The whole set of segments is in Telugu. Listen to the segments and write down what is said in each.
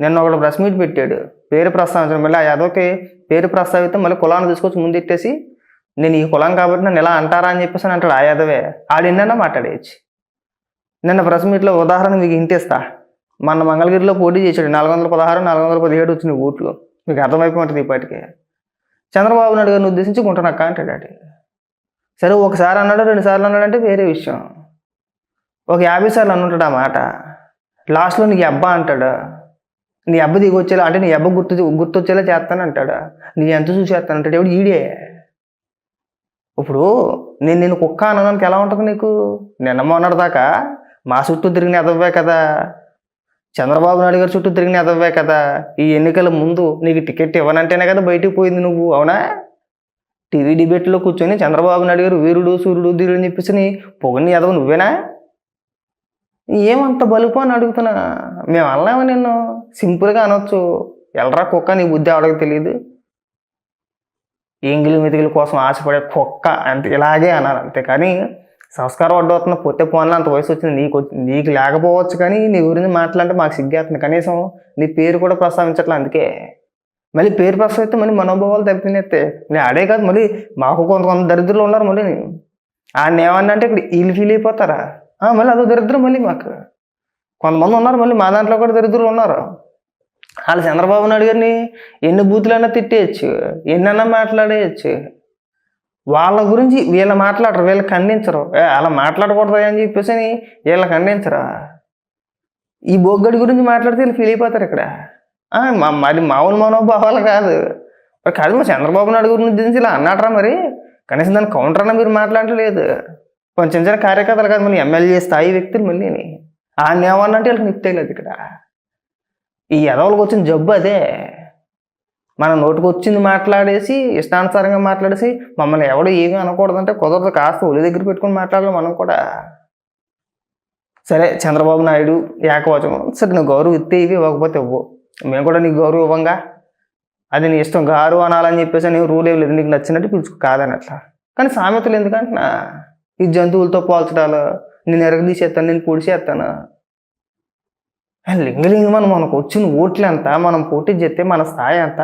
నిన్న ఒకడు ప్రెస్ మీట్ పెట్టాడు. పేరు ప్రస్తావించడం మళ్ళీ ఆ యాదవ్కి పేరు ప్రస్తావిస్తే మళ్ళీ కులాన్ని తీసుకొచ్చి ముందెట్టేసి నేను ఈ కులం కాబట్టి నన్ను ఇలా అంటారా? అని చెప్పేసి అని అంటాడు ఆ యాదవే. ఆడు మాట్లాడేయచ్చు. నిన్న ప్రెస్ మీట్లో ఉదాహరణ మీకు ఇంటిస్తా మన మంగళగిరిలో పోటీ చేశాడు. నాలుగు వందల పదహారు నాలుగు వందల పదిహేడు వచ్చిన ఓట్లు. మీకు అర్థమైపోతుంది ఇప్పటికే? చంద్రబాబు నాయుడు గారిని ఉద్దేశించి గుంటనక్క అంటాడు ఆడు. సరే ఒకసారి అన్నాడు రెండు సార్లు అన్నాడంటే వేరే విషయం. ఒక యాభై సార్లు అనుంటాడు ఆ మాట. లాస్ట్లో నీకు అబ్బా అంటాడు. నీ అబ్బ దిగొచ్చేలా అంటే నీ అబ్బ గుర్తు గుర్తొచ్చేలా చేస్తాను అంటాడా? నీ ఎంత చూసి చేస్తాను అంటాడు? ఎవడు ఈడే? ఇప్పుడు నేను నేను కుక్క అనడానికి ఎలా ఉంటుంది నీకు? నిన్న మొన్నటి దాకా మా చుట్టూ తిరిగిన ఎదవ్వే కదా. చంద్రబాబు నాయుడు గారి చుట్టూ తిరిగిన ఎదవ్వే కదా. ఈ ఎన్నికల ముందు నీకు టికెట్ ఇవ్వనంటేనే కదా బయటికి పోయింది నువ్వు అవునా? టీవీ డిబేట్లో కూర్చొని చంద్రబాబు నాయుడు గారు వీరుడు సూర్యుడు ధీరుడు అని చెప్పేసి నీ పొగని ఎదవ నువ్వేనా? ఏమంత బలుపు అని అడుగుతున్నా? మేము అనలేమా నిన్ను. సింపుల్గా అనొచ్చు. ఎల్రా కుక్క నీ బుద్ధి ఆవిడకి తెలియదు ఎంగిలి మెతికిల కోసం ఆశపడే కుక్క అంతే ఇలాగే అన్నారు అంతే. కానీ సంస్కారం అడ్డవుతున్న పొత్తే పోన్లో అంత వయసు వచ్చింది. నీకు నీకు లేకపోవచ్చు కానీ నీ గురించి మాట్లాడితే మాకు సిగ్గేస్తుంది. కనీసం నీ పేరు కూడా ప్రస్తావించట్లే అందుకే. మళ్ళీ పేరు ప్రస్తావిస్తే మళ్ళీ మనోభావాలు దెబ్బతినేస్తే నేను అడే కాదు. మళ్ళీ మాకు కొంత కొంత దరిద్రులు ఉన్నారు మళ్ళీ. ఆయన ఏమన్నా అంటే ఇక్కడ వీళ్ళు ఫీల్ అయిపోతారా? మళ్ళీ అదో దరిద్రం మళ్ళీ మాకు. కొంతమంది ఉన్నారు మళ్ళీ మా దాంట్లో కూడా దరిద్రులు ఉన్నారు. వాళ్ళు చంద్రబాబు నాయుడు గారిని ఎన్ని బూతులైనా తిట్టేయచ్చు ఎన్నైనా మాట్లాడేయచ్చు. వాళ్ళ గురించి వీళ్ళ మాట్లాడరు వీళ్ళు ఖండించరు. ఏ, అలా మాట్లాడకూడదు అని చెప్పేసి వీళ్ళు ఖండించరా? ఈ బొగ్గడి గురించి మాట్లాడితే వీళ్ళు ఫీల్ అయిపోతారు ఇక్కడ. మా- మరి మామూలు మనోభావాలు కాదు. మరి కాదు మా చంద్రబాబు నాయుడు గురించి ఇలా అన్నాడరా మరి? కనీసం దాని కౌంటర్ అన్న మీరు మాట్లాడలేదు కొంచెం చిన్న చిన్న కార్యకర్తలు కాదు మళ్ళీ ఎమ్మెల్యే స్థాయి వ్యక్తులు మళ్ళీ ఆయన ఏమన్నంటే వీళ్ళకి తెలియదు ఇక్కడ. ఈ ఎదవలకు వచ్చిన జబ్బు అదే. మన నోటికి వచ్చింది మాట్లాడేసి ఇష్టానుసారంగా మాట్లాడేసి మమ్మల్ని ఎవడు ఏమీ అనకూడదంటే కుదరదు. కాస్త ఒలి దగ్గర పెట్టుకొని మాట్లాడాలి మనం కూడా. సరే చంద్రబాబు నాయుడు ఏకవచనం. సరే నువ్వు గౌరవం ఇస్తే ఇవి ఇవ్వకపోతే ఇవ్వు. మేము కూడా నీకు గౌరవం ఇవ్వంగా. అది నీ ఇష్టం. గారు అనాలని చెప్పేసి నేను రూల్ ఏం లేదు. నీకు నచ్చినట్టు పిలుచుకో. కాదని అట్లా కానీ సామెతలు ఎందుకంటున్నా? ఈ జంతువులతో పోల్చడాలు నేను ఎరగదీసేస్తాను నేను పొడిసేస్తానా లింగలింగమని మనకు వచ్చిన ఓట్లు ఎంత? మనం పోటీ చేస్తే మన స్థాయి ఎంత?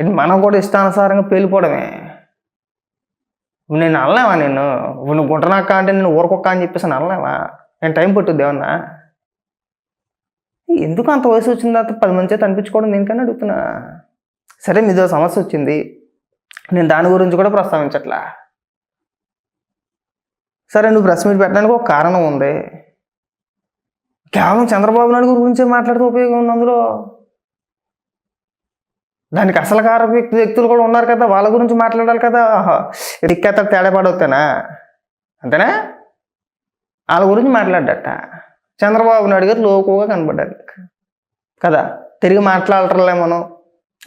ఇది మనం కూడా ఇష్టానుసారంగా పేలిపోవడమే. నేను అనలేవా నేను నువ్వు గుంటనక్క అంటే నేను ఊరకొక్క అని చెప్పేసి అనలేవా నేను టైం పట్టుద్ది ఏమన్నా? ఎందుకు అంత వయసు వచ్చిన తర్వాత పది మంది చేత అనిపించుకోవడం దేనికని అడుగుతున్నా? సరే మీదో సమస్య వచ్చింది. నేను దాని గురించి కూడా ప్రస్తావించట్లా. సరే నువ్వు ప్రెస్ మీట్ పెట్టడానికి ఒక కారణం ఉంది. కేవలం చంద్రబాబు నాయుడు గురించే మాట్లాడితే ఉపయోగం ఉంది అందులో. దానికి అసలు కార వ్యక్తులు కూడా ఉన్నారు కదా వాళ్ళ గురించి మాట్లాడాలి కదా. దిక్కేత తేడాపడవుతానా అంతేనా? వాళ్ళ గురించి మాట్లాడట చంద్రబాబు నాయుడు గారు లోకుగా కనబడ్డారు కదా? తిరిగి మాట్లాడటంలే మనం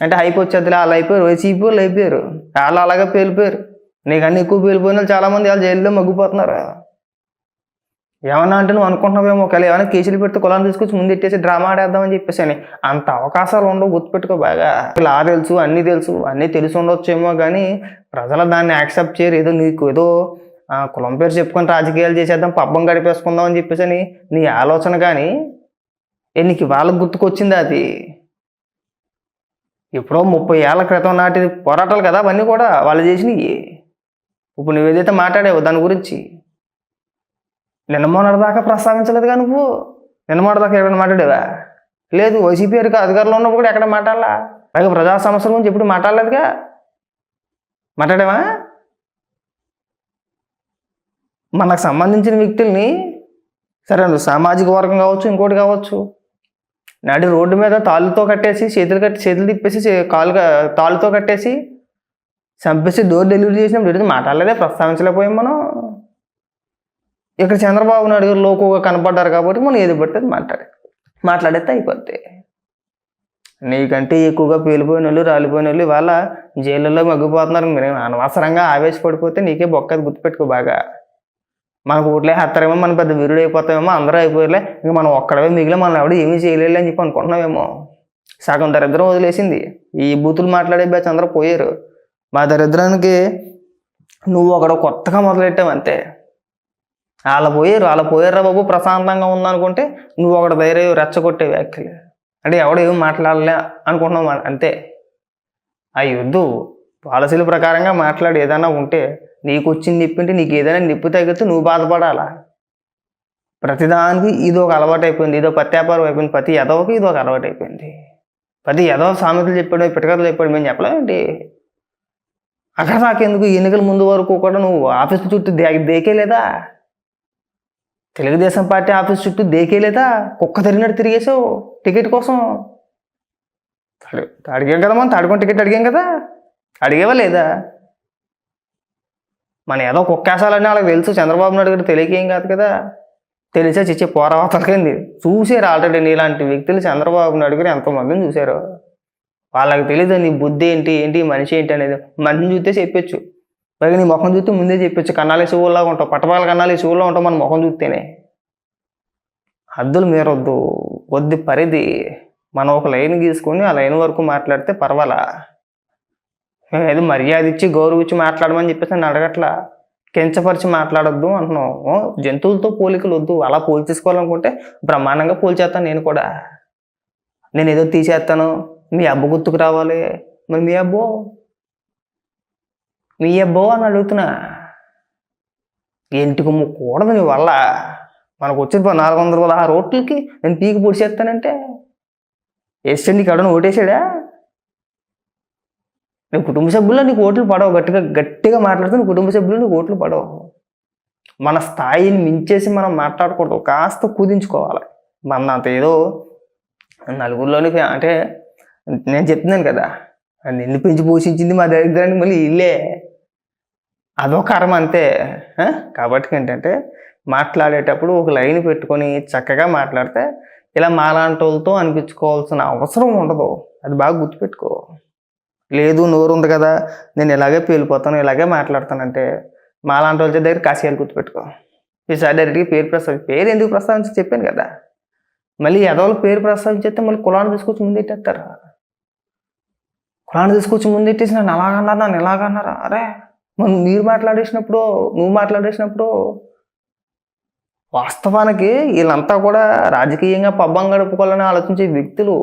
అంటే హైప్ వచ్చేదిలే వాళ్ళు అయిపోయారు వైసీపీ వాళ్ళు అయిపోయారు. వాళ్ళు అలాగే పేలిపోయారు. నీకన్నా ఎక్కువ పేలిపోయిన చాలా మంది వాళ్ళు జైల్లో మగ్గిపోతున్నారా? ఏమన్నా అంటే నువ్వు అనుకుంటున్నావేమో ఒకవేళ ఏమైనా కేసులు పెడితే కులాన్ని తీసుకొచ్చి ముందు ఎట్టేసి డ్రామా ఆడేద్దామని చెప్పేసి అని. అంత అవకాశాలు ఉండవు గుర్తుపెట్టుకో బాగా. లా తెలుసు అన్నీ తెలుసు అన్నీ తెలిసి ఉండొచ్చేమో కానీ ప్రజలు దాన్ని యాక్సెప్ట్ చేయరు. ఏదో నీకు ఏదో ఆ, కులం పేరు చెప్పుకొని రాజకీయాలు చేసేద్దాం పబ్బం గడిపేసుకుందాం అని చెప్పేసి అని నీ ఆలోచన కానీ నీకు వాళ్ళకి గుర్తుకొచ్చింది అది? ఎప్పుడో ముప్పై ఏళ్ళ క్రితం నాటి పోరాటాలు కదా అవన్నీ కూడా వాళ్ళు చేసినవి ఇప్పుడు నువ్వు ఏదైతే మాట్లాడావో దాని గురించి నిన్న మొన్నటి దాకా ప్రస్తావించలేదుగా నువ్వు? నిన్న దాకా ఎక్కడ మాట్లాడేవా? లేదు వైసీపీ అధిక- అధికారంలో ఉన్నప్పుడు కూడా ఎక్కడ మాట్లాడాలా? పైగా ప్రజా సమస్యల గురించి ఎప్పుడు మాట్లాడలేదుగా? మాట్లాడావా? మనకు సంబంధించిన వ్యక్తుల్ని సరే నువ్వు సామాజిక వర్గం కావచ్చు ఇంకోటి కావచ్చు నాటి రోడ్డు మీద తాళ్ళతో కట్టేసి చేతులు కట్టి చేతులు తిప్పేసి చే- కాలు తాళ్ళతో కట్టేసి చంపేసి డోర్ డెలివరీ చేసినప్పుడు ఈరోజు మాట్లాడలేదే. ప్రస్తావించలేకపోయాం మనం. ఇక్కడ చంద్రబాబు నాయుడు గారు లోకుగా కనపడ్డారు కాబట్టి మనం ఏది పడితే మాట్లాడే మాట్లాడేస్తే అయిపోద్ది. నీకంటే ఎక్కువగా పేలిపోయిన వాళ్ళు రాలిపోయిన వాళ్ళు ఇవాళ జైళ్ళలో మగ్గిపోతున్నారు. మీరు అనవసరంగా ఆవేశపడిపోతే నీకే బొక్కది గుర్తుపెట్టుకో బాగా. మనకు ఓట్లే హత్తారేమో మనం పెద్ద వీరుడు అయిపోతామేమో అందరూ అయిపోయలే ఇంకా మనం ఒక్కడవే మిగిలి మనం ఎవడు ఏమీ చేయలేదు అని చెప్పి అనుకుంటున్నామేమో. సగం దరిద్రం వదిలేసింది. ఈ బూతులు మాట్లాడే బ్యాచ్ అందరూ పోయారు. మా దరిద్రానికి నువ్వు ఒకడు కొత్తగా మొదలెట్టావు అంతే. వాళ్ళ పోయారు వాళ్ళ పోయారా బాబు ప్రశాంతంగా ఉందనుకుంటే నువ్వు ఒకటి ధైర్యం రెచ్చగొట్టే వ్యాఖ్యలు అంటే ఎవడు ఏం మాట్లాడలే అనుకుంటున్నావు అంతే. ఆ వద్దు పాలసీల ప్రకారంగా మాట్లాడి ఏదైనా ఉంటే నీకు వచ్చింది నిప్పింటే నీకు ఏదైనా నిప్పు తగ్గితే నువ్వు బాధపడాలా? ప్రతిదానికి ఇది ఒక అలవాటు అయిపోయింది ఇదో పత్యాపారం అయిపోయింది ప్రతి ఎదవకి ఇది ఒక అలవాటు అయిపోయింది ప్రతి ఎదవ సామెతలు చెప్పాడు పిటకథలు చెప్పాడు మేము చెప్పలేమండి అక్కడ నాకెందుకు ఎన్నికల ముందు వరకు కూడా నువ్వు ఆఫీస్ చుట్టూ దే దేకేలేదా? తెలుగుదేశం పార్టీ ఆఫీస్ చుట్టూ దేకేలేదా? కుక్క తిరిగినట్టు తిరిగేసావు టికెట్ కోసం. అడిగాం కదా మనం తాడుకొని టికెట్ అడిగాం కదా. అడిగేవా లేదా? మన ఏదో కుక్కేసాలని వాళ్ళకి తెలుసు చంద్రబాబు నాయుడు గారు తెలియకేం కాదు కదా. తెలిసే చిచ్చే పోరావతలకైంది చూసారు ఆల్రెడీ నీలాంటి వ్యక్తులు చంద్రబాబు నాయుడు గారు ఎంతోమందిని చూశారు వాళ్ళకి తెలియదు నీ బుద్ధి ఏంటి ఏంటి మనిషి ఏంటి అనేది. మనిషిని చూస్తే చెప్పొచ్చు. పైగా నీ ముఖం చూస్తే ముందే చెప్పొచ్చు. కన్నాలి శివుల్లాగా ఉంటావు. పట్టపాల కన్నాలి శివుల్లో ఉంటావు మన ముఖం చూస్తేనే. హద్దులు మీరొద్దు. వద్ది పరిధి. మనం ఒక లైన్ గీసుకొని ఆ లైన్ వరకు మాట్లాడితే పర్వాలా? మేము ఏదో మర్యాద ఇచ్చి గౌరవించి మాట్లాడమని చెప్పేసి నేను అడగట్లా? కించపరిచి మాట్లాడొద్దు అంటున్నాం జంతువులతో పోలికలు వద్దు. అలా పోల్చేసుకోవాలనుకుంటే బ్రహ్మాండంగా పోల్చేస్తాను నేను కూడా. నేను ఏదో తీసేస్తాను. మీ అబ్బ గుర్తుకు రావాలి. మరి మీ అబ్బో? మీ అబ్బో అని అడుగుతున్నా. ఇంటికి కూడదు నీ వల్ల? మనకు వచ్చేది నాలుగు వందల పదహారు ఓట్లకి నేను పీకి పొడిచేస్తానంటే? వేస్తే నీకు ఎవడన్నా ఓటేసాడా నీ కుటుంబ సభ్యుల్లో నీకు ఓట్లు పడవు. గట్టిగా గట్టిగా మాట్లాడుతూ నీ కుటుంబ సభ్యులు నీకు ఓట్లు పడవు. మన స్థాయిని మించేసి మనం మాట్లాడకూడదు. కాస్త కుదించుకోవాలి. మన అంత ఏదో నలుగురిలోని అంటే నేను చెప్తున్నాను కదా. నిన్ను పెంచి పోషించింది మా దరిద్రానికి మళ్ళీ ఇల్లే. అదో కర్మ అంతే. కాబట్టి ఏంటంటే మాట్లాడేటప్పుడు ఒక లైన్ పెట్టుకొని చక్కగా మాట్లాడితే ఇలా మాలాంటి వాళ్ళతో అనిపించుకోవాల్సిన అవసరం ఉండదు. అది బాగా గుర్తుపెట్టుకో. లేదు నోరు ఉంది కదా. నేను ఇలాగే పేలిపోతాను ఇలాగే మాట్లాడతానంటే మాలాంటి వాళ్ళ దగ్గర కాసేయాలు గుర్తుపెట్టుకో. ఈసారి డైరెక్ట్గా పేరు ప్రస్తావి పేరు ఎందుకు ప్రస్తావించి చెప్పాను కదా. మళ్ళీ ఎదవల పేరు ప్రస్తావించేస్తే మళ్ళీ కులాన్ని తీసుకొచ్చి ముందెట్టేస్తారు కులాన్ని తీసుకొచ్చి ముందెట్టేసి నన్ను అలాగన్నారు నన్ను ఎలాగన్నారా అరే మనం మీరు మాట్లాడేసినప్పుడు నువ్వు మాట్లాడేసినప్పుడు వాస్తవానికి వీళ్ళంతా కూడా రాజకీయంగా పబ్బం గడుపుకోవాలని ఆలోచించే వ్యక్తులు.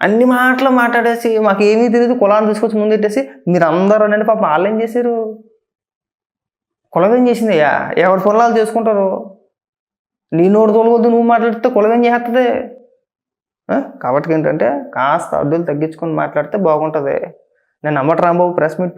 అన్ని మాటలు మాట్లాడేసి మాకు ఏమీ తెలియదు కులాన్ని తీసుకొచ్చి ముందెట్టేసి మీరు అందరూ అనేది పాప వాళ్ళు ఏం చేశారు? కులం ఏం చేసిందయ్యా ఎవరి పనులు వాళ్ళు చేసుకుంటారు? నీ నోడు తోలవద్దు నువ్వు మాట్లాడితే కులం ఏం చేస్తుంది కాబట్టి ఏంటంటే కాస్త అడ్డులు తగ్గించుకొని మాట్లాడితే బాగుంటుంది. నేను అమ్మటి రాంబాబు ప్రెస్ మీట్